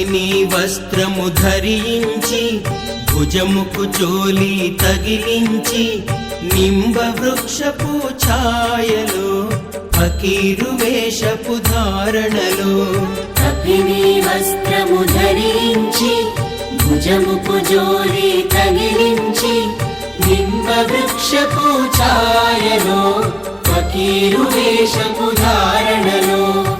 కపిని వస్త్రము ధరించి భుజముకు చోలి తగిలించి నింబ వృక్షపు ఛాయలో ఫకీరు వేషపు ధారణలో. కపిని వస్త్రము ధరించి భుజముకు జోలి తగిలించి నింబ వృక్షపు ఛాయలో ఫకీరు వేషపు ధారణలో.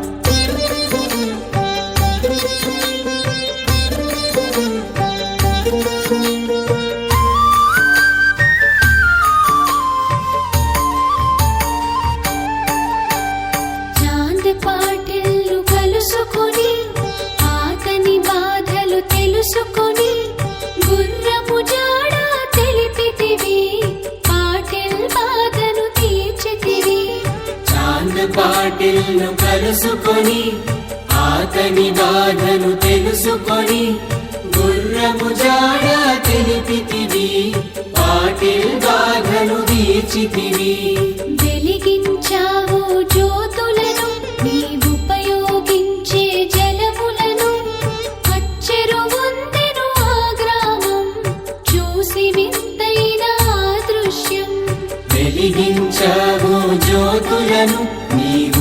పాటిల్ను కలుసుకొని ఆతని బాధను తెలుసుకొని గుర్రము జాడ తెలిపితివి పాటిల్ బాధను తీర్చితివి. వెలిగించావు జ్యోతులను నీవుపయోగించే జలములను అచ్చెరు వందెను ఆ గ్రామం చూసి వింతైన దృశ్యం. వెలిగించావు జ్యోతులను నీ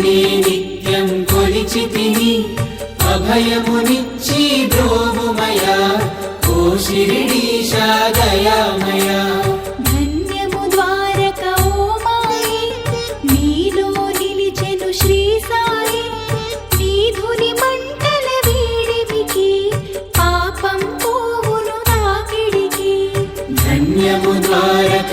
నిన్నే నిత్యం కొలిచి తిని అభయమునిచ్చి ద్రోవుమయా ఓ శిరిడీశా దయామయా. ధన్యము ద్వారక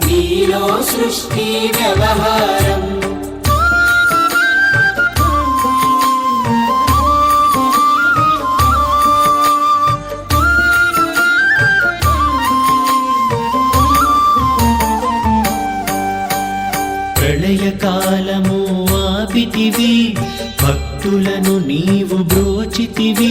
నీలో సృష్టి వ్యవహారం. ప్రళయకాలము ఆపితివి భక్తులను నీవు బ్రోచితివి.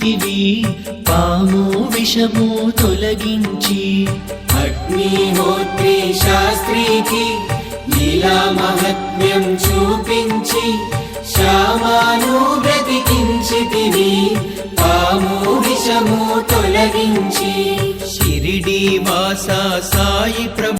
బ్రతికించితివి పాము విషము తొలగించి అగ్నిహోత్రి శాస్త్రికి లీలా మహత్మ్యం చూపించి శ్యామాను బ్రతికించితివి పాము విషము తొలగించి. షిరిడి వాస సాయి ప్రభు